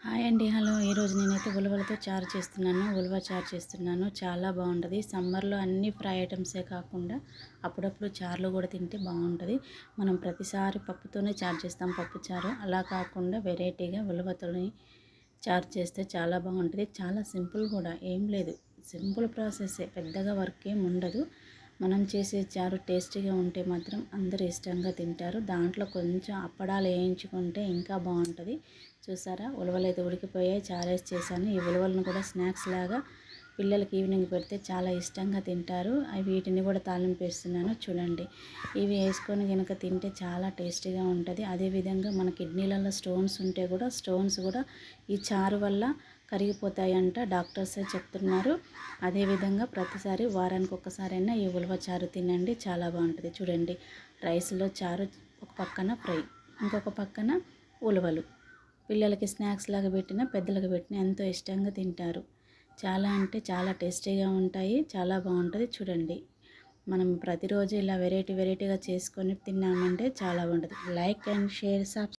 Hi అండి. Hello. ఈరోజు నేనైతే ఉలవలతో చారు చేస్తున్నాను. ఉలవ చారు చేస్తున్నాను. చాలా బాగుంటుంది. సమ్మర్లో అన్ని ఫ్రై ఐటమ్సే కాకుండా అప్పుడప్పుడు చారులు కూడా తింటే బాగుంటుంది. మనం ప్రతిసారి పప్పుతోనే చారు చేస్తాం పప్పు చారు. అలా కాకుండా వెరైటీగా ఉలవతోని చారు చేస్తే చాలా బాగుంటుంది. చాలా సింపుల్ కూడా. ఏం లేదు. Simple process. పెద్దగా వర్క్ ఏం ఉండదు. మనం చేసే చారు టేస్టీగా ఉంటే మాత్రం అందరూ ఇష్టంగా తింటారు. దాంట్లో కొంచెం అప్పడాలు వేయించుకుంటే ఇంకా బాగుంటుంది. చూసారా? ఉలవలు అయితే ఉడికిపోయాయి. చారేసి చేశాను. ఈ ఉలవలను కూడా స్నాక్స్ లాగా పిల్లలకి ఈవినింగ్ పెడితే చాలా ఇష్టంగా తింటారు. అవి వీటిని కూడా తాలింపు వేస్తున్నాను. చూడండి. ఇవి వేసుకొని కనుక తింటే చాలా టేస్టీగా ఉంటుంది. అదేవిధంగా మన కిడ్నీలలో స్టోన్స్ ఉంటే కూడా స్టోన్స్ కూడా ఈ చారు వల్ల కరిగిపోతాయంట. డాక్టర్సే చెప్తున్నారు. అదేవిధంగా ప్రతిసారి వారానికి ఒక్కసారైనా ఈ ఉలవ చారు తినండి. చాలా బాగుంటుంది. చూడండి. రైస్లో చారు ఒక పక్కన ఫ్రై ఇంకొక పక్కన ఉలవలు. పిల్లలకి స్నాక్స్ లాగా పెట్టిన పెద్దలకు పెట్టిన ఎంతో ఇష్టంగా తింటారు. చాలా అంటే చాలా టేస్టీగా ఉంటాయి చాలా బాగుంటుంది. చూడండి. మనం ప్రతిరోజు ఇలా వెరైటీ వెరైటీగా చేసుకొని తిన్నామంటే చాలా బాగుంటుంది. Like and share sub